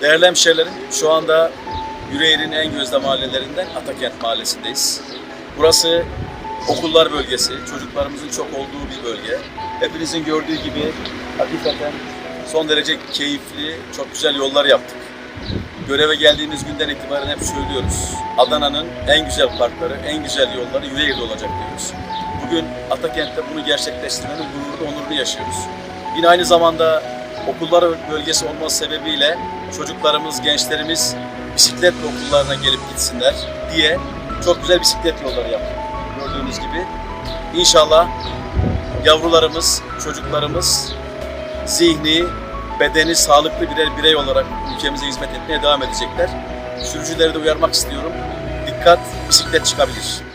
Değerli hemşehrilerim, şu anda Yüreğir'in en gözde mahallelerinden Atakent Mahallesi'ndeyiz. Burası okullar bölgesi, çocuklarımızın çok olduğu bir bölge. Hepinizin gördüğü gibi hakikaten son derece keyifli, çok güzel yollar yaptık. Göreve geldiğimiz günden itibaren hep söylüyoruz. Adana'nın en güzel parkları, en güzel yolları Yüreğir'de olacak diyoruz. Bugün Atakent'te bunu gerçekleştirmenin gururunu, onurunu yaşıyoruz. Yine aynı zamanda okullar bölgesi olması sebebiyle çocuklarımız, gençlerimiz bisikletle okullarına gelip gitsinler diye çok güzel bisiklet yolları yaptık. Gördüğünüz gibi. İnşallah yavrularımız, çocuklarımız zihni, bedeni sağlıklı birer birey olarak ülkemize hizmet etmeye devam edecekler. Sürücüleri de uyarmak istiyorum. Dikkat, bisiklet çıkabilir.